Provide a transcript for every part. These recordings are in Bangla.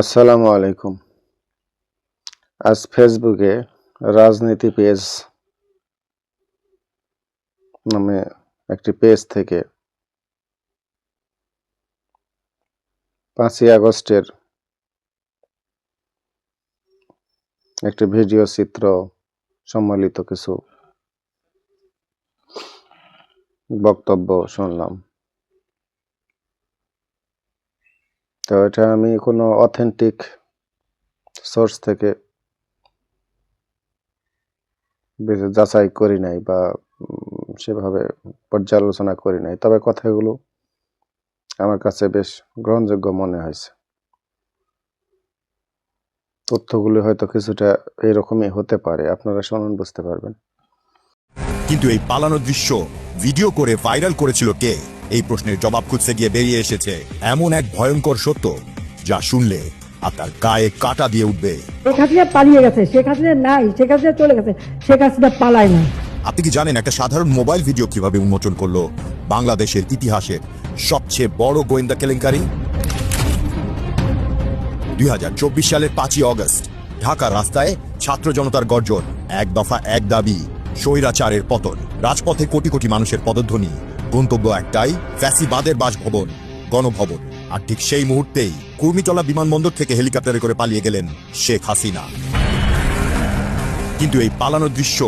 আসসালামু আলাইকুম। আজ ফেসবুকে রাজনীতি পেজ নামে একটি পেজ থেকে পাঁচই আগস্টের একটি ভিডিও চিত্র সম্মিলিত কিছু বক্তব্য শুনলাম। তো এটা আমি কোনো অথেন্টিক সোর্স থেকে যাচাই করি নাই বা সেভাবে পর্যালোচনা করি নাই। তবে কথাগুলো আমার কাছে বেশ গ্রহণযোগ্য মনে হয়েছে। তথ্যগুলি হয়তো কিছুটা এরকমই হতে পারে, আপনারা শুনুন, বুঝতে পারবেন। কিন্তু এই পালানো দৃশ্য ভিডিও করে ভাইরাল করেছিল কে? এই প্রশ্নের জবাব খুঁজতে গিয়ে বেরিয়ে এসেছে এমন এক ভয়ঙ্কর সত্য যা শুনলে আপনার গায়ে কাটা দিয়ে উঠবে। শেখ হাসিনা পালিয়ে গেছে শেখ হাসিনা নাই শেখ হাসিনা চলে গেছে শেখ হাসিনা পালায় না। আপনি কি জানেন একটা সাধারণ মোবাইল ভিডিও কীভাবে উন্মোচন করল বাংলাদেশের ইতিহাসের সবচেয়ে বড় গোয়েন্দা কেলেঙ্কারি? দুই হাজার চব্বিশ সালের পাঁচই অগস্ট ঢাকা রাস্তায় ছাত্র জনতার গর্জন এক দফা এক দাবি স্বৈরাচারের পতন রাজপথে কোটি কোটি মানুষের পদধ্বনি গন্তব্য একটাই, ফ্যাসিবাদের বাসভবন, গণভবন। আর ঠিক সেই মুহূর্তেই কুর্মিটলা বিমানবন্দর থেকে হেলিকপ্টারে করে পালিয়ে গেলেন শেখ হাসিনা। কিন্তু এই পালানোর দৃশ্য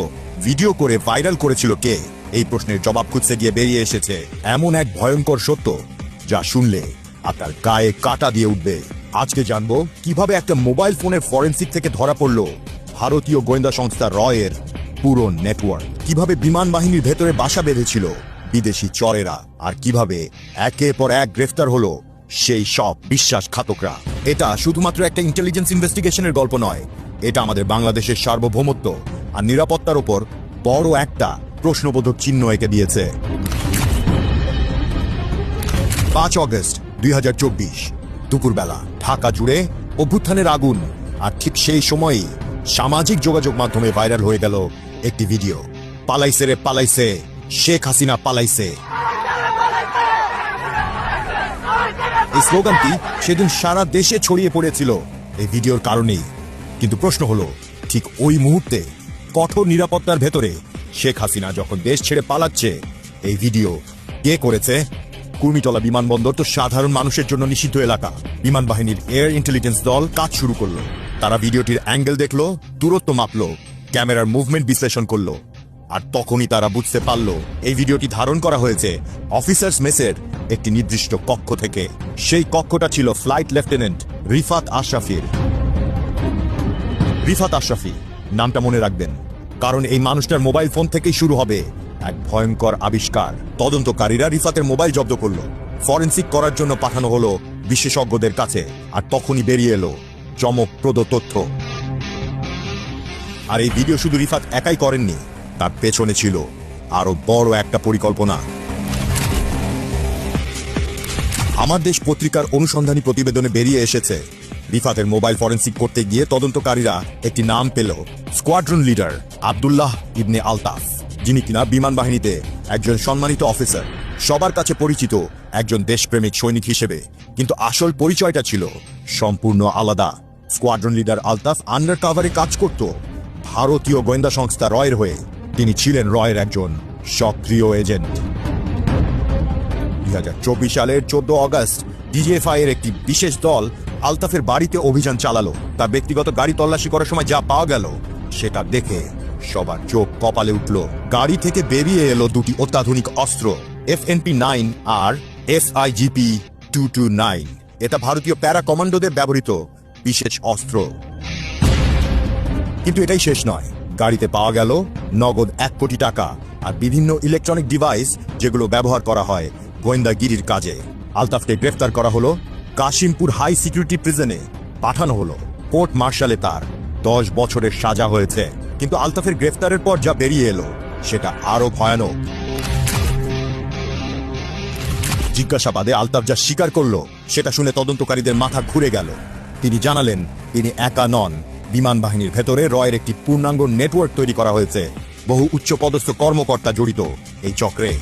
ভিডিও করে ভাইরাল করেছিল কে? এই প্রশ্নের জবাব খুঁজতে গিয়ে বেরিয়ে এসেছে এমন এক ভয়ঙ্কর সত্য, যা শুনলে আপনার গায়ে কাটা দিয়ে উঠবে। আজকে জানব কীভাবে একটা মোবাইল ফোনের ফরেন্সিক থেকে ধরা পড়ল ভারতীয় গোয়েন্দা সংস্থা রয়ের পুরো নেটওয়ার্ক। কীভাবে বিমান বাহিনীর ভেতরে বাসা বেঁধেছিল বিদেশি চরেরা আর কীভাবে একের পর এক গ্রেফতার হলো, সেই সব বিশ্বাসঘাতকরা। এটা শুধুমাত্র একটা ইন্টেলিজেন্স ইনভেস্টিগেশনের গল্প নয়, এটা আমাদের বাংলাদেশের সার্বভৌমত্ব আর নিরাপত্তার ওপর বড় একটা প্রশ্নবোধক চিহ্ন এঁকে দিয়েছে। পাঁচ অগস্ট দুই হাজার চব্বিশ, দুপুরবেলা ঢাকা জুড়ে অভ্যুত্থানের আগুন আর ঠিক সেই সময়ই সামাজিক যোগাযোগ মাধ্যমে ভাইরাল হয়ে গেল একটি ভিডিও। পালাইছে রে, পালাইছে। শেখ হাসিনা পালাইছে। এই স্লোগানটি সেদিন সারা দেশে ছড়িয়ে পড়েছিল এই ভিডিওর কারণেই। কিন্তু প্রশ্ন হলো, ঠিক ওই মুহূর্তে কঠোর নিরাপত্তার ভেতরে শেখ হাসিনা যখন দেশ ছেড়ে পালাচ্ছে, এই ভিডিও কে করেছে? কুর্মিটলা বিমানবন্দর তো সাধারণ মানুষের জন্য নিষিদ্ধ এলাকা। বিমান বাহিনীর এয়ার ইন্টেলিজেন্স দল কাজ শুরু করল। তারা ভিডিওটির অ্যাঙ্গেল দেখল, দূরত্ব মাপলো, ক্যামেরার মুভমেন্ট বিশ্লেষণ করল। আর তখনই তারা বুঝতে পারল এই ভিডিওটি ধারণ করা হয়েছে অফিসার্স মেসের একটি নির্দিষ্ট কক্ষ থেকে। সেই কক্ষটা ছিল ফ্লাইট লেফটেন্যান্ট রিফাত আশরাফির। রিফাত আশরাফি, নামটা মনে রাখবেন, কারণ এই মানুষটার মোবাইল ফোন থেকেই শুরু হবে। এক ভয়ঙ্কর আবিষ্কার। তদন্তকারীরা রিফাতের মোবাইল জব্দ করল। ফরেন্সিক করার জন্য পাঠানো হলো বিশেষজ্ঞদের কাছে, আর তখনই বেরিয়ে এলো চমকপ্রদ তথ্য। আর এই ভিডিও শুধু রিফাত একাই করেননি তার পেছনে ছিল আরও বড় একটা পরিকল্পনা। আমার দেশ পত্রিকার অনুসন্ধানী প্রতিবেদনে বেরিয়ে এসেছে। রিফাতের মোবাইল ফরেন্সিক করতে গিয়ে তদন্তকারীরা একটি নাম পেল, স্কোয়াড্রন লিডার আব্দুল্লাহ ইবনে আলতাফ, যিনি কিনা বিমান বাহিনীতে একজন সম্মানিত অফিসার, সবার কাছে পরিচিত একজন দেশপ্রেমিক সৈনিক হিসেবে। কিন্তু আসল পরিচয়টা ছিল সম্পূর্ণ আলাদা। স্কোয়াড্রন লিডার আলতাফ আন্ডার কাভারে কাজ করত। ভারতীয় গোয়েন্দা সংস্থা রয়ের হয়ে তিনি ছিলেন রয়ের একজন সক্রিয় এজেন্ট। দুই হাজার চব্বিশ সালের চোদ্দ অগস্ট ডিজিএফআই এর একটি বিশেষ দল আলতাফের বাড়িতে অভিযান চালালো। তার ব্যক্তিগত গাড়ি তল্লাশি করার সময় যা পাওয়া গেল, সেটা দেখে সবার চোখ কপালে উঠল। গাড়ি থেকে বেরিয়ে এলো দুটি অত্যাধুনিক অস্ত্র, এফএনপি নাইন আর এসআইজিপি টু টু নাইন। এটা ভারতীয় প্যারা কমান্ডোদের ব্যবহৃত বিশেষ অস্ত্র। কিন্তু এটাই শেষ নয়। গাড়িতে পাওয়া গেল নগদ এক কোটি টাকা আর বিভিন্ন ইলেকট্রনিক ডিভাইস যেগুলো ব্যবহার করা হয় গোয়েন্দাগিরির কাজে। আলতাফকে গ্রেফতার করা হলো, কাশিমপুর হাই সিকিউরিটি প্রিজনে পাঠানো হলো, কোর্ট মার্শালে তার। দশ বছরের সাজা হয়েছে, কিন্তু আলতাফের গ্রেফতারের পর যা বেরিয়ে এলো, সেটা আরও ভয়ানক। জিজ্ঞাসাবাদে আলতাফ যা স্বীকার করল, সেটা শুনে তদন্তকারীদের মাথা ঘুরে গেল। তিনি জানালেন, তিনি একা নন বিমান বাহিনীর ভেতরে রয়ের একটি পূর্ণাঙ্গ নেটওয়ার্ক তৈরি করা হয়েছে। বহু উচ্চপদস্থ কর্মকর্তা জড়িত এই চক্রে।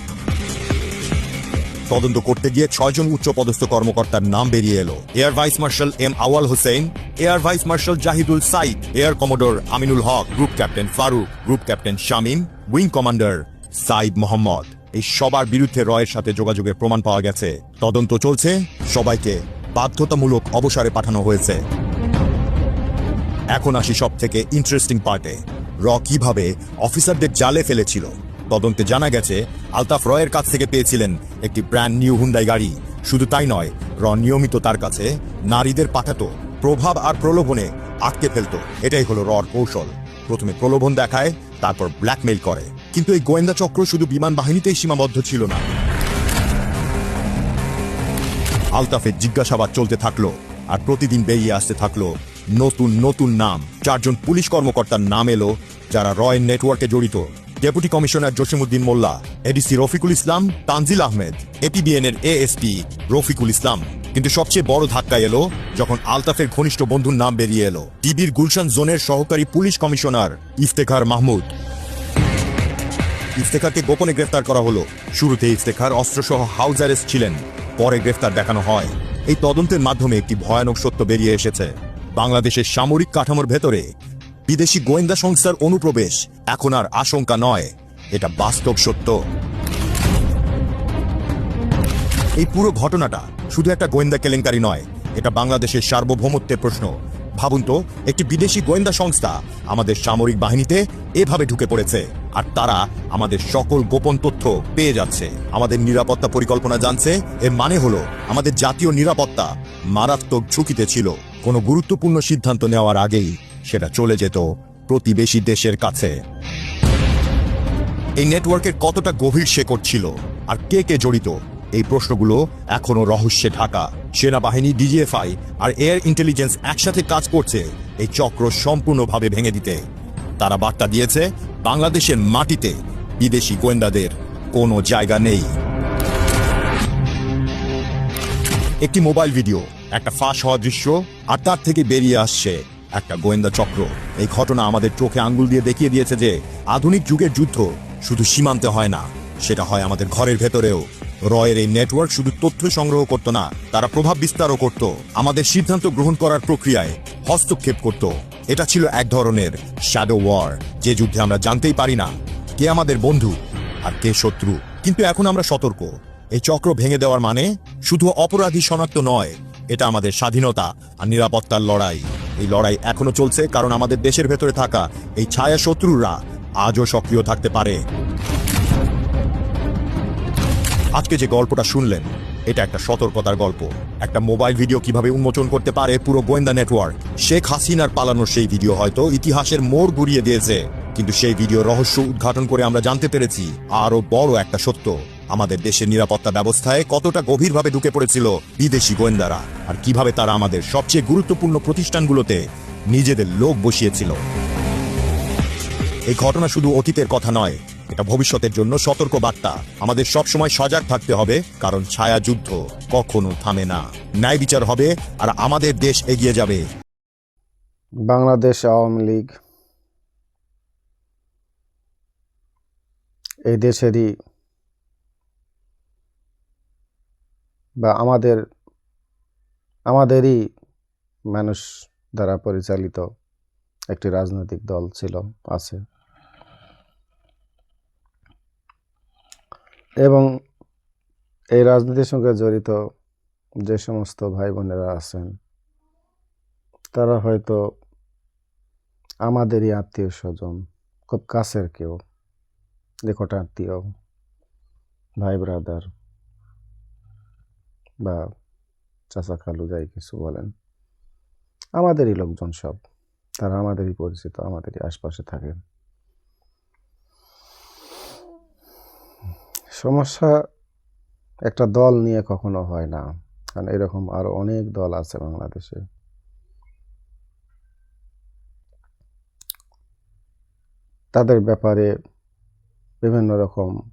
তদন্ত করতে গিয়ে ছয়জন উচ্চপদস্থ কর্মকর্তার নাম বেরিয়ে এলো। Air vice marshal M Awal Hossain, air vice marshal Zahidul Saeed, air commodore Aminul Haque, group captain Faruk, group captain Shamim, wing commander Saeed Mohammad. এই সবার বিরুদ্ধে রয়ের সাথে যোগাযোগের প্রমাণ পাওয়া গেছে। তদন্ত চলছে। সবাইকে বাধ্যতামূলক অবসরে পাঠানো হয়েছে। এখন আসি সব থেকে ইন্টারেস্টিং পার্টে র কীভাবে অফিসারদের জালে ফেলেছিল? তদন্তে জানা গেছে, আলতাফ রয়ের কাছ থেকে পেয়েছিলেন একটি ব্র্যান্ড নিউ হুন্ডাই গাড়ি। শুধু তাই নয়, র নিয়মিত তার কাছে নারীদের পাঠাতো, প্রভাব আর প্রলোভনে আটকে ফেলতো। এটাই হলো রর কৌশল। প্রথমে প্রলোভন দেখায়, তারপর ব্ল্যাকমেইল করে। কিন্তু এই গোয়েন্দা চক্র শুধু বিমান বাহিনীতেই সীমাবদ্ধ ছিল না। আলতাফের জিজ্ঞাসাবাদ চলতে থাকল, আর প্রতিদিন বেরিয়ে আসতে থাকল নতুন নতুন নাম। চারজন পুলিশ কর্মকর্তার নাম এলো, যারা রয় নেটওয়ার্কে জড়িত। Deputy commissioner Jasimuddin Molla, ADC Rafiqul Islam, Tanzil Ahmed APBN এর এএসপি রফিকুল ইসলাম। কিন্তু সবচেয়ে বড় ধাক্কা এলো, যখন আলতাফের ঘনিষ্ঠ বন্ধুর নাম বেরিয়ে এলো টিবির গুলশান জোনের সহকারী পুলিশ কমিশনার ইফতেখার মাহমুদ। ইফতেখারকে গোপনে গ্রেফতার করা হলো। শুরুতে ইফতেখার অস্ত্রসহ হাউস অ্যারেস্ট ছিলেন, পরে গ্রেফতার দেখানো হয়। এই তদন্তের মাধ্যমে একটি ভয়ানক সত্য বেরিয়ে এসেছে। বাংলাদেশের সামরিক কাঠামোর ভেতরে বিদেশি গোয়েন্দা সংস্থার অনুপ্রবেশ এখন আর আশঙ্কা নয়। এটা বাস্তব সত্য। এই পুরো ঘটনাটা শুধু একটা গোয়েন্দা কেলেঙ্কারি নয়, এটা বাংলাদেশের সার্বভৌমত্বের প্রশ্ন। ভাবুন তো, একটি বিদেশি গোয়েন্দা সংস্থা আমাদের সামরিক বাহিনীতে এভাবে ঢুকে পড়েছে, আর তারা আমাদের সকল গোপন তথ্য পেয়ে যাচ্ছে। আমাদের নিরাপত্তা পরিকল্পনা জানছে, এর মানে হলো আমাদের জাতীয় নিরাপত্তা মারাত্মক ঝুঁকিতে ছিল। কোনো গুরুত্বপূর্ণ সিদ্ধান্ত নেওয়ার আগেই সেটা চলে যেত প্রতিবেশী দেশের কাছে। এই নেটওয়ার্কের কতটা গভীর শেকড় ছিল আর কে কে জড়িত, এই প্রশ্নগুলো এখনও রহস্যে ঢাকা। সেনাবাহিনী, ডিজিএফআই আর এয়ার ইন্টেলিজেন্স একসাথে কাজ করছে এই চক্র সম্পূর্ণভাবে ভেঙে দিতে। তারা বার্তা দিয়েছে, বাংলাদেশের মাটিতে বিদেশি গোয়েন্দাদের কোনো জায়গা নেই। একটি মোবাইল ভিডিও একটা ফাঁস হওয়া দৃশ্য, আর তার থেকে বেরিয়ে আসছে একটা গোয়েন্দা চক্র। এই ঘটনা আমাদের চোখে আঙ্গুল দিয়ে দেখিয়ে দিয়েছে যে আধুনিক যুগের যুদ্ধ শুধু সীমান্তে হয় না, সেটা হয় আমাদের ঘরের ভেতরেও। রয়ের এই নেটওয়ার্ক শুধু তথ্য সংগ্রহ করত না, তারা প্রভাব বিস্তারও করত। আমাদের সিদ্ধান্ত গ্রহণ করার প্রক্রিয়ায় হস্তক্ষেপ করত। এটা ছিল এক ধরনের শ্যাডো ওয়ার যে যুদ্ধে আমরা জানতেই পারি না কে আমাদের বন্ধু আর কে শত্রু। কিন্তু এখন আমরা সতর্ক। এই চক্র ভেঙে দেওয়ার মানে শুধু অপরাধী শনাক্ত নয় এটা আমাদের স্বাধীনতা আর নিরাপত্তার লড়াই। এই লড়াই এখনও চলছে কারণ আমাদের দেশের ভেতরে থাকা এই ছায়া শত্রুরা আজও সক্রিয় থাকতে পারে। আজকে যে গল্পটা শুনলেন, এটা একটা সতর্কতার গল্প। একটা মোবাইল ভিডিও কীভাবে উন্মোচন করতে পারে পুরো গোয়েন্দা নেটওয়ার্ক। শেখ হাসিনার পালানোর সেই ভিডিও হয়তো ইতিহাসের মোড় ঘুরিয়ে দিয়েছে, কিন্তু সেই ভিডিও রহস্য উদ্ঘাটন করে আমরা জানতে পেরেছি আরও বড় একটা সত্য। আমাদের দেশের নিরাপত্তা ব্যবস্থায় কতটা গভীরভাবে ঢুকে পড়েছিল বিদেশি গোয়েন্দারা আর কীভাবে তারা আমাদের সবচেয়ে গুরুত্বপূর্ণ প্রতিষ্ঠানগুলোতে নিজেদের লোক বসিয়েছিল। এই ঘটনা শুধু অতীতের কথা নয়, এটা ভবিষ্যতের জন্য সতর্ক বার্তা আমাদের সবসময় সজাগ থাকতে হবে, কারণ ছায়া যুদ্ধ কখনো থামে না। ন্যায় বিচার হবে আর আমাদের দেশ এগিয়ে যাবে। বাংলাদেশ আওয়ামী লীগ। এই দেশেরই বা আমাদের, আমাদেরই মানুষ দ্বারা পরিচালিত একটি রাজনৈতিক দল ছিল, আছে। এবং এই রাজনীতির সঙ্গে জড়িত যে সমস্ত ভাই বোনেরা আছেন, তারা হয়তো আমাদেরই আত্মীয় স্বজন খুব কাছের কেউ নিকট আত্মীয় ভাই ব্রাদার বা চাচা খালু যাই কিছু বলেন, আমাদেরই লোকজন সব। তারা আমাদেরই পরিচিত, আমাদেরই আশপাশে থাকে। সমস্যা একটা দল নিয়ে কখনো হয় না। কারণ এরকম আরও অনেক দল আছে বাংলাদেশে। তাদের ব্যাপারে বিভিন্ন রকম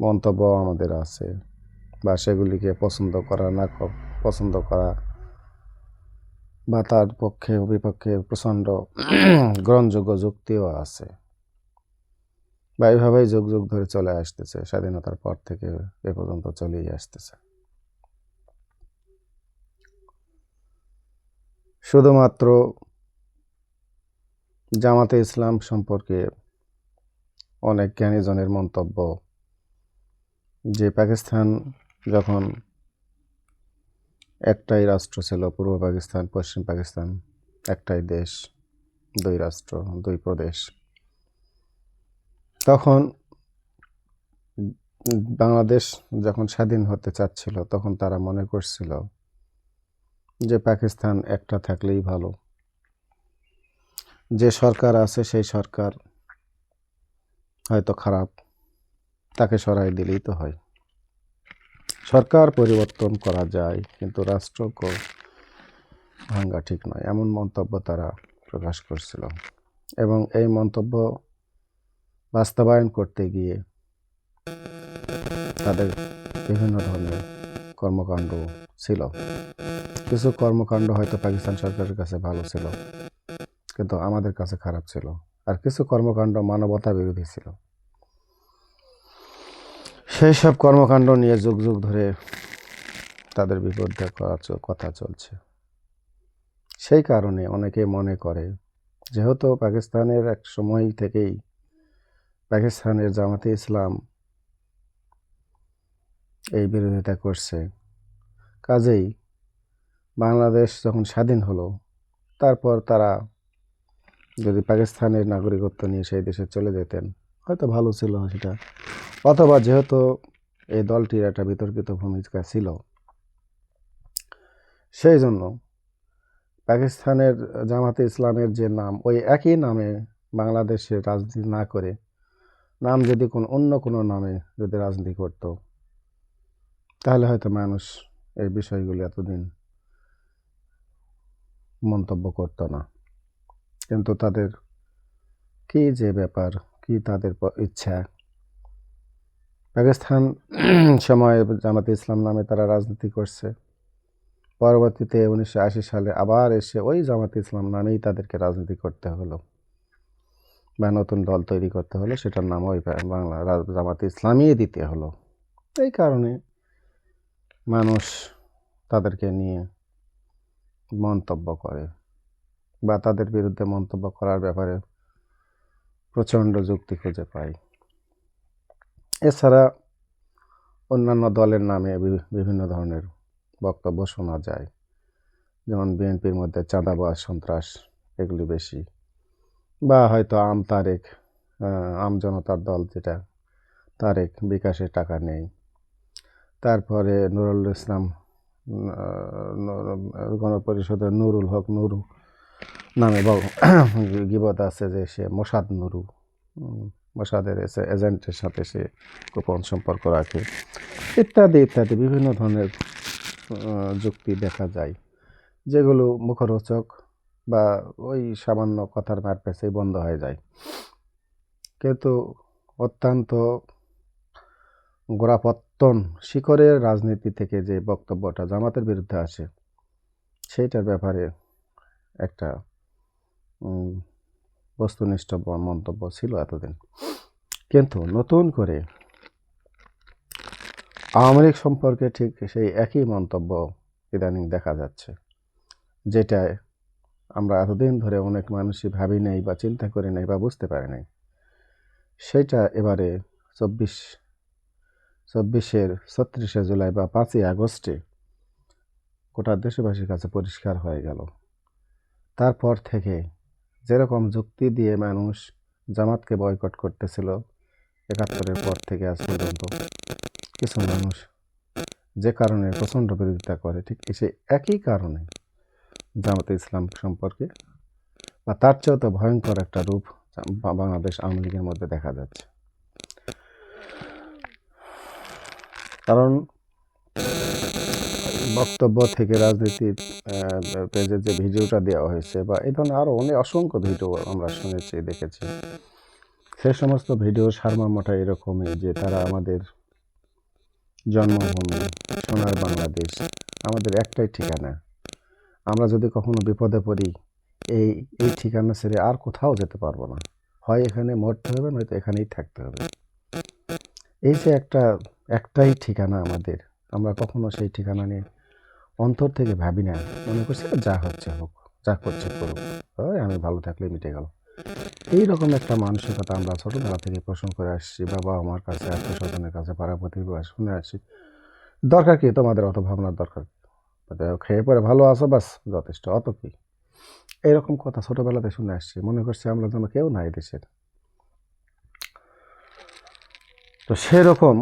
মন্তব্য আমাদের আছে। বা সেগুলিকে পছন্দ করা, না পছন্দ করা বা তার পক্ষে, বিপক্ষে প্রচণ্ড গ্রহণযোগ্য যুক্তিও আছে। বা এইভাবেই যুগ যুগ ধরে চলে আসতেছে, স্বাধীনতার পর থেকে এ পর্যন্ত চলেই আসতেছে। শুধুমাত্র জামাতে ইসলাম সম্পর্কে অনেক জ্ঞানীজনের মন্তব্য যে পাকিস্তান যখন একটাই রাষ্ট্র ছিল, পূর্ব পাকিস্তান, পশ্চিম পাকিস্তান, একটাই দেশ, দুই রাষ্ট্র, দুই প্রদেশ, তখন বাংলাদেশ যখন স্বাধীন হতে চাচ্ছিল, তখন তারা মনে করছিল যে পাকিস্তান একটা থাকলেই ভালো। যে সরকার আছে, সেই সরকার হয়তো খারাপ, তাকে সরাই দিলেই তো হয়। সরকার পরিবর্তন করা যায়, কিন্তু রাষ্ট্র ভাঙ্গা ঠিক নয়, এমন মন্তব্য তারা প্রকাশ করছিল। এবং এই মন্তব্য বাস্তবায়ন করতে গিয়ে তাদের বিভিন্ন ধরনের কর্মকাণ্ড ছিল। কিছু কর্মকাণ্ড হয়তো পাকিস্তান সরকারের কাছে ভালো ছিল, কিন্তু আমাদের কাছে খারাপ ছিল। আর কিছু কর্মকাণ্ড মানবতা বিরোধী ছিল। সেই সব কর্মকাণ্ড নিয়ে যুগ যুগ ধরে তাদের বিরুদ্ধে কথা চলছে। সেই কারণে অনেকে মনে করে, যেহেতু পাকিস্তানের এক সময় থেকেই পাকিস্তানের জামাতে ইসলাম এই বিরোধিতা করছে, কাজেই বাংলাদেশ যখন স্বাধীন হলো, তারপর তারা যদি পাকিস্তানের নাগরিকত্ব নিয়ে সেই দেশে চলে যেতেন হয়তো ভালো ছিল সেটা। অথবা যেহেতু এই দলটির একটা বিতর্কিত ভূমিকা ছিল সেই জন্য পাকিস্তানের জামাতে ইসলামের যে নাম, ওই একই নামে বাংলাদেশে রাজনীতি না করে নাম যদি কোনো অন্য কোনো নামে যদি রাজনীতি করত, তাহলে হয়তো মানুষ এই বিষয়গুলি এতদিন মন্তব্য করতো না। কিন্তু তাদের কি যে ব্যাপার কি তাদের ইচ্ছা? পাকিস্তান সময় জামাতে ইসলাম নামে তারা রাজনীতি করছে। পরবর্তীতে উনিশশো আশি সালে আবার এসে ওই জামাতে ইসলাম নামেই তাদেরকে রাজনীতি করতে হলো বা নতুন দল তৈরি করতে হলো, সেটার নাম ওই বাংলা জামাতে ইসলামই দিতে হলো। এই কারণে মানুষ তাদেরকে নিয়ে মন্তব্য করে বা তাদের বিরুদ্ধে মন্তব্য করার ব্যাপারে প্রচণ্ড যুক্তি খুঁজে পাই। এছাড়া অন্যান্য দলের নামে বিভিন্ন ধরনের বক্তব্য শোনা যায়। যেমন বিএনপির মধ্যে চাঁদাবাজ, সন্ত্রাস এগুলি বেশি। বা হয়তো আম তারেক আম জনতার দল যেটা, তারেক বিকাশের টাকা নেই। তারপরে নুরুল ইসলাম গণপরিষদের নুরুল হক নুরু নামে ব- গিবত আছে যে সে মোসাদ নুরু। উম, মোসাদের এসে এজেন্টের সাথে সে গোপন সম্পর্ক রাখে। ইত্যাদি ইত্যাদি বিভিন্ন ধরনের যুক্তি দেখা যায়। যেগুলো মুখরোচক বা ওই সামান্য কথার মার পেছেই বন্ধ হয়ে যায়। কিন্তু অত্যন্ত গোড়াপত্তন শিকরের রাজনীতি থেকে যে বক্তব্যটা জামাতের বিরুদ্ধে আসে সেইটার ব্যাপারে একটা বস্তুনিষ্ঠ মন্তব্য ছিল এতদিন। কিন্তু নতুন করে আওয়ামী লীগ সম্পর্কে ঠিক সেই একই মন্তব্য ইদানিং দেখা যাচ্ছে, যেটায় আমরা এতদিন ধরে অনেক মানুষই ভাবি নাই বা চিন্তা করি নাই বা বুঝতে পারি নাই। সেটা এবারে চব্বিশ, চব্বিশের ছত্রিশে জুলাই বা পাঁচই আগস্টে গোটা দেশবাসীর কাছে পরিষ্কার হয়ে গেল। তারপর থেকে যেরকম যুক্তি দিয়ে মানুষ জামাতকে বয়কট করতেছিল, একাত্তরের পর থেকে আজ পর্যন্ত কিছু মানুষ যে কারণে প্রচণ্ড বিরোধিতা করে, ঠিক সেই একই কারণে জামাতে ইসলাম সম্পর্কে বা তার চেয়েও তো ভয়ঙ্কর একটা রূপ বাংলাদেশ আওয়ামী লীগের মধ্যে দেখা যাচ্ছে। কারণ বক্তব্য থেকে রাজনীতির পেজে যে ভিডিওটা দেওয়া হয়েছে বা এই ধরনের আরও অনেক অসংখ্য ভিডিও আমরা শুনেছি, দেখেছি। সে সমস্ত ভিডিও সারমর্মটা এরকমই যে তারা আমাদের জন্মভূমি, সোনার বাংলাদেশ, আমাদের একটাই ঠিকানা। আমরা যদি কখনো বিপদে পড়ি, এই এই ঠিকানা ছেড়ে আর কোথাও যেতে পারব না। হয় এখানে মরতে হবে, নয়তো এখানেই থাকতে হবে। এই যে একটা, একটাই ঠিকানা আমাদের, আমরা কখনো সেই ঠিকানা নিয়ে অন্তর থেকে ভাবি না মনে করছি যা হচ্ছে হোক, যা করছে করুক। ওই আমি ভালো থাকলে মিটে গেল। এইরকম একটা মানসিকতা আমরা ছোটোবেলা থেকে পোষণ করে আসছি। বাবা আমার কাছে আত্মীয় স্বজনের কাছে, পাড়া প্রতিবেশী শুনে আসছি। দরকার কি? তোমাদের অত ভাবনার দরকার খেয়ে পরে ভালো আছো বাস, যথেষ্ট। অত কি? এইরকম কথা ছোটোবেলাতে শুনে আসছি। মনে করছি আমরা যেন কেউ নাই দেশের। তো সেরকম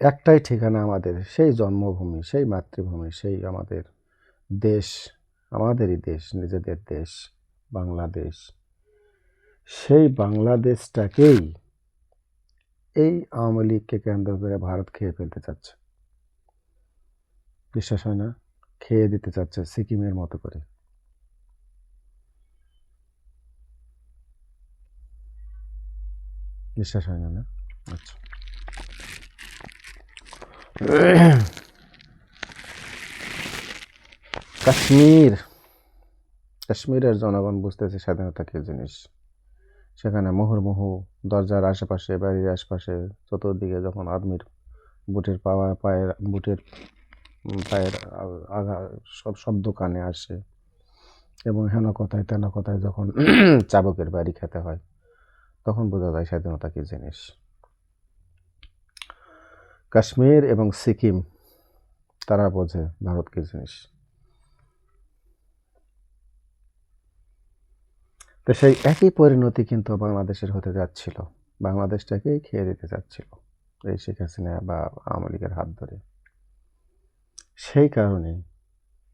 একটাই ঠিকানা আমাদের, সেই জন্মভূমি, সেই মাতৃভূমি, সেই আমাদের দেশ, আমাদেরই দেশ, নিজেদের দেশ, বাংলাদেশ। সেই বাংলাদেশটাকেই এই আওয়ামী লীগকে কেন্দ্র করে ভারত খেয়ে ফেলতে চাচ্ছে। বিশ্বাস হয় না? খেয়ে দিতে চাচ্ছে সিকিমের মতো করে। বিশ্বাস হয় না না? আচ্ছা। কাশ্মীর। কাশ্মীরের জনগণ বুঝতেছে স্বাধীনতা কি জিনিস। সেখানে মুহুর্মুহু, দরজার আশেপাশে, বাড়ির আশেপাশে, চতুর্দিকে যখন আর্মির বুটের পাওয়া, পায়ের, বুটের, পায়ের আ- আগা, সব শব্দ কানে আসে। এবং হেন কথায় তেন কথায় যখন চাবকের বাড়ি খেতে হয়, তখন বোঝা যায় স্বাধীনতা কি জিনিস। কাশ্মীর এবং সিকিম, তারা বোঝে ভারত কি জিনিস। তো সেই একই পরিণতি কিন্তু বাংলাদেশের হতে যাচ্ছিল। বাংলাদেশটাকেই খেয়ে দিতে যাচ্ছিল এই শেখ হাসিনা বা আওয়ামী লীগের হাত ধরে। সেই কারণেই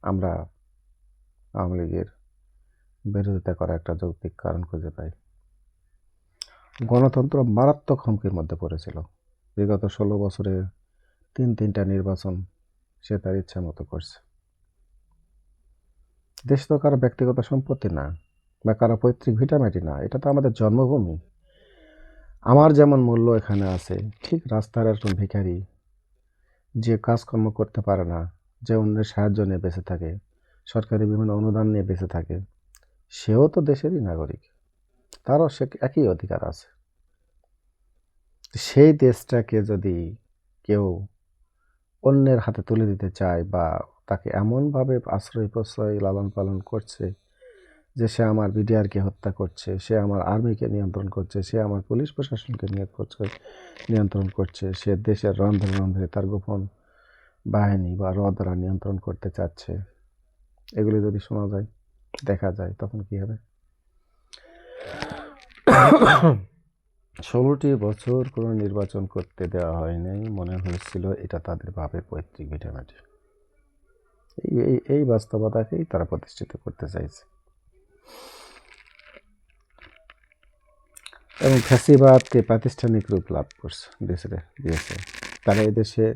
আমরা আওয়ামী লীগের বিরোধিতা করা একটা যৌক্তিক কারণ খুঁজে পাই। গণতন্ত্র মারাত্মক হুমকির মধ্যে পড়েছিল। বিগত ষোলো বছরে তিন তিনটা নির্বাচন সে তার ইচ্ছা মতো করছে। দেশ তো কারও ব্যক্তিগত সম্পত্তি না বা কারও পৈতৃক ভিটামাটি না, এটা তো আমাদের জন্মভূমি। আমার যেমন মূল্য এখানে আছে, ঠিক রাস্তার একজন ভিখারি যে কাজকর্ম করতে পারে না, যে অন্যের সাহায্য নিয়ে বেঁচে থাকে, সরকারি বিভিন্ন অনুদান নিয়ে বেঁচে থাকে, সেও তো দেশেরই নাগরিক। তারও সে একই অধিকার আছে। সেই দেশটাকে যদি কেউ অন্যের হাতে তুলে দিতে চায় বা তাকে এমনভাবে আশ্রয় প্রশ্রয় লালন পালন করছে যে সে আমার বিডিআরকে হত্যা করছে, সে আমার আর্মিকে নিয়ন্ত্রণ করছে, সে আমার পুলিশ প্রশাসনকে নিয়ে নিয়ন্ত্রণ করছে, সে দেশের রন্ধ্রে রন্ধ্রে তার গোপন বাহিনী বা র দ্বারা নিয়ন্ত্রণ করতে চাচ্ছে। এগুলি যদি শোনা যায়, দেখা যায়, তখন কি হবে? ষোলোটি বছর কোনো নির্বাচন করতে দেওয়া হয়নি মনে হয়েছিল এটা তাদের বাপের পৈতৃক ভিটামাটি। এই এই বাস্তবতাকেই তারা প্রতিষ্ঠিত করতে চাইছে। এবং ফ্যাসিবাদকে প্রাতিষ্ঠানিক রূপ লাভ করছে দেশে দিয়েছে। তারা এদেশে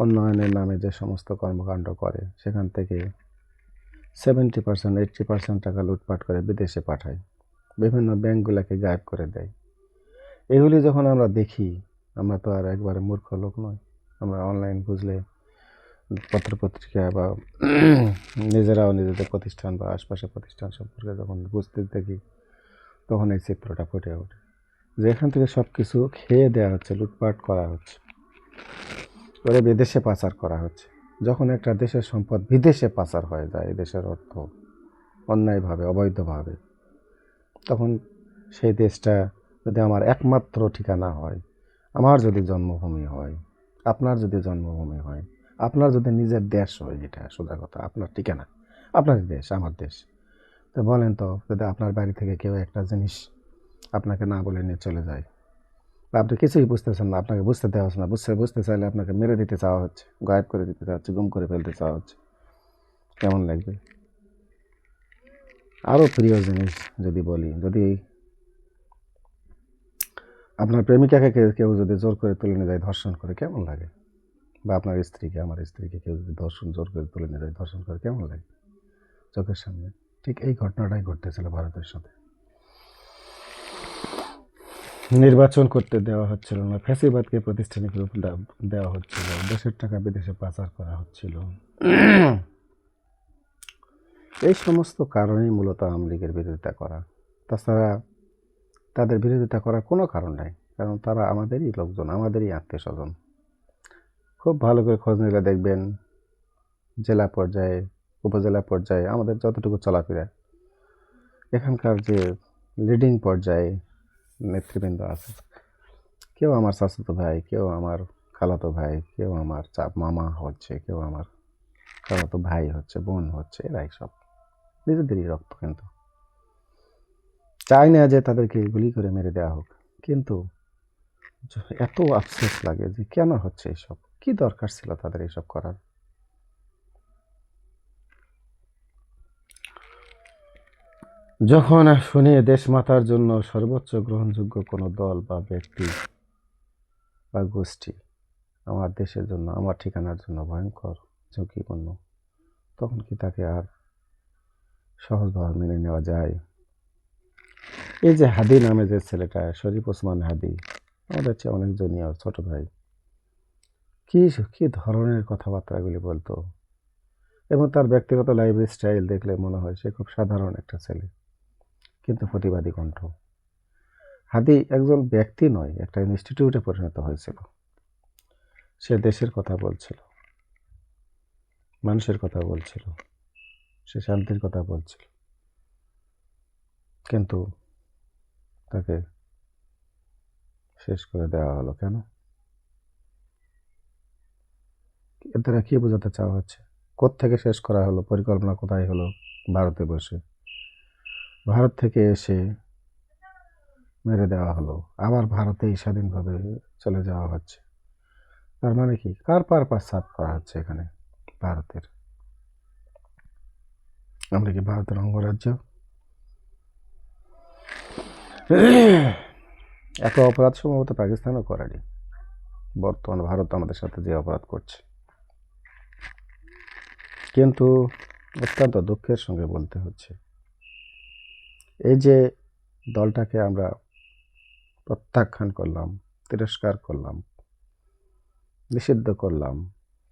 উন্নয়নের নামে যে সমস্ত কর্মকাণ্ড করে, সেখান থেকে সেভেন্টি পার্সেন্ট এইট্টি পার্সেন্ট টাকা লুটপাট করে বিদেশে পাঠায়। বিভিন্ন ব্যাংকগুলোকে গায়েব করে দেয়। এগুলি যখন আমরা দেখি, আমরা তো আর একবারে মূর্খ লোক নয় আমরা অনলাইন বুঝলে পত্রপত্রিকা বা নিজেরাও নিজেদের প্রতিষ্ঠান বা আশপাশের প্রতিষ্ঠান সম্পর্কে যখন বুঝতে দেখি, তখন এই চিত্রটা ফুটে ওঠে। যে এখান থেকে সব কিছু খেয়ে দেওয়া হচ্ছে, লুটপাট করা হচ্ছে, করে বিদেশে পাচার করা হচ্ছে। যখন একটা দেশের সম্পদ বিদেশে পাচার হয়ে যায় দেশের অর্থ অন্যায়ভাবে, অবৈধভাবে তখন সেই দেশটা যদি আমার একমাত্র ঠিকানা হয়, আমার যদি জন্মভূমি হয়, আপনার যদি জন্মভূমি হয়, আপনার যদি নিজের দেশ হয়, যেটা সোজা কথা, আপনার ঠিকানা আপনার দেশ, আমার দেশ। তো বলেন তো, যদি আপনার বাড়ি থেকে কেউ একটা জিনিস আপনাকে না বলে নিয়ে চলে যায়, বা আপনি কিছুই বুঝতেছেন না, আপনাকে বুঝতে দেওয়া হচ্ছে না, বুঝতে বুঝতে চাইলে আপনাকে মেরে দিতে চাওয়া হচ্ছে, গায়েব করে দিতে চাওয়া হচ্ছে, গুম করে ফেলতে চাওয়া হচ্ছে। কেমন লাগবে? আরও প্রিয় জিনিস যদি বলি, যদি আপনার প্রেমিকাকে কেউ যদি জোর করে তুলে নিয়ে যায় ধর্ষণ করে, কেমন লাগে? বা আপনার স্ত্রীকে, আমার স্ত্রীকে কেউ যদি ধর্ষণ, জোর করে তুলে নিয়ে যায় ধর্ষণ করে, কেমন লাগে? চোখের সামনে। ঠিক এই ঘটনাটাই ঘটতেছিল ভারতের সাথে। নির্বাচন করতে দেওয়া হচ্ছিল না, ফ্যাসিবাদকে প্রাতিষ্ঠানিক রূপ দেওয়া হচ্ছিল, দেশের টাকা বিদেশে পাচার করা হচ্ছিল। এই সমস্ত কারণেই মূলত আওয়ামী লীগের বিরোধিতা করা। তাছাড়া তাদের বিরোধিতা করার কোনো কারণ নাই, কারণ তারা আমাদেরই লোকজন, আমাদেরই আত্মীয় স্বজন খুব ভালো করে খোঁজ নিলে দেখবেন জেলা পর্যায়ে, উপজেলা পর্যায়ে আমাদের যতটুকু চলাফেরা, এখানকার যে লিডিং পর্যায়ে নেতৃবৃন্দ আছে, কেউ আমার চাচাতো ভাই, কেউ আমার খালাতো ভাই, কেউ আমার মামা হচ্ছে, কেউ আমার খালাতো ভাই হচ্ছে, বোন হচ্ছে, এরাই সব। নিজেদেরই রক্ত কিন্তু। চাই না যে তাদেরকে গুলি করে মেরে দেওয়া হোক, কিন্তু এত আফসোস লাগে যে কেন হচ্ছে এইসব কি দরকার ছিল তাদের এইসব করার? যখন শুনি দেশমাতার জন্য সর্বোচ্চ গ্রহণযোগ্য কোনো দল বা ব্যক্তি বা গোষ্ঠী আমার দেশের জন্য, আমার ঠিকানার জন্য ভয়ঙ্কর, ঝুঁকিপূর্ণ, তখন কি তাকে আর সহজভাবে মেনে নেওয়া যায়। এই যে হাদি নামে যে ছেলেটা, শরীফ ওসমান হাদি, আমাদের চেয়ে অনেক জুনিয়র, ছোট ভাই। কী কী ধরনের কথাবার্তাগুলি বলতো? এবং তার ব্যক্তিগত লাইফ স্টাইল দেখলে মনে হয় সে খুব সাধারণ একটা ছেলে, কিন্তু প্রতিবাদী কণ্ঠ। হাদি একজন ব্যক্তি নয়, একটা ইনস্টিটিউটে পরিণত হয়েছিল। সে দেশের কথা বলছিল, মানুষের কথা বলছিল। সে শান্তির কথা বলছিল। কিন্তু তাকে শেষ করে দেওয়া হলো কেন? এর দ্বারা কি বোঝাতে চাওয়া হচ্ছে? থেকে শেষ করা হলো? পরিকল্পনা কোথায় হলো ভারতে বসে? ভারত থেকে এসে মেরে দেওয়া হলো। আবার ভারতেই স্বাধীনভাবে চলে যাওয়া হচ্ছে। তার মানে কি? কার পারপাস সাফ করা হচ্ছে এখানে ভারতের? আমরা কি ভারতের অঙ্গরাজ্য এত অপরাধ সম্ভবত পাকিস্তানও করেনি। বর্তমান ভারত আমাদের সাথে যে অপরাধ করছে। কিন্তু অত্যন্ত দুঃখের সঙ্গে বলতে হচ্ছে, এই যে দলটাকে আমরা প্রত্যাখ্যান করলাম, তিরস্কার করলাম, নিষিদ্ধ করলাম,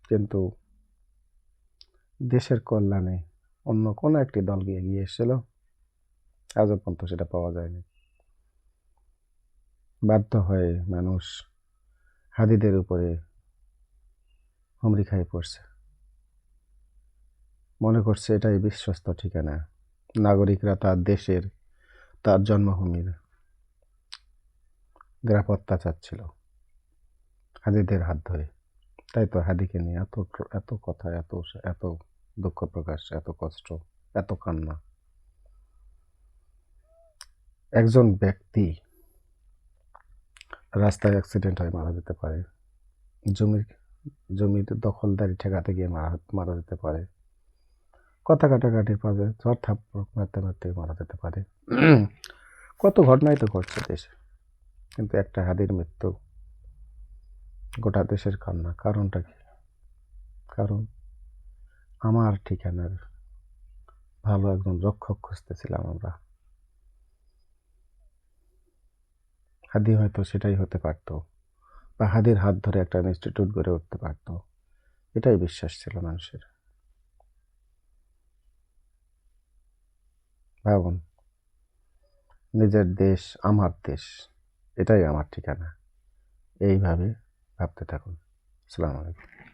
কিন্তু দেশের কল্যাণে অন্য কোনো একটি দল গিয়ে এগিয়ে এসেছিল। আজও পর্যন্ত সেটা পাওয়া যায়নি। বাধ্য হয়ে মানুষ হাদিদের উপরে হুমড়ি খাই পড়ছে। মনে করছে এটাই বিশ্বস্ত ঠিকানা। নাগরিকরা তার দেশের, তার জন্মভূমির নিরাপত্তা চাচ্ছিল হাদিদের হাত ধরে। তাই তো হাদিকে নিয়ে এত এত কথা, এত এত দুঃখ প্রকাশ, এত কষ্ট, এত কান্না। একজন ব্যক্তি রাস্তায় অ্যাক্সিডেন্ট হয়ে, মারা যেতে পারে। জমির জমির দখলদারি ঠেকাতে গিয়ে মারা মারা যেতে পারে। কথা কাটাকাটির পাবে, ঝড় থাপ্পড় মারতে মারতে মারা যেতে পারে। কত ঘটনাই তো ঘটছে দেশে। কিন্তু একটা হাদির মৃত্যু, গোটা দেশের কান্না। কারণটা কি? কারণ আমার ঠিকানার ভালো একজন রক্ষক খুঁজতেছিলাম আমরা। হাদি হয়তো সেটাই হতে পারতো বা হাদির হাত ধরে একটা ইনস্টিটিউট গড়ে উঠতে পারতো। এটাই বিশ্বাস ছিল মানুষের। ভাবুন নিজের দেশ আমার দেশ, এটাই আমার ঠিকানা। এইভাবে ভাবতে থাকুন। আসসালামু আলাইকুম।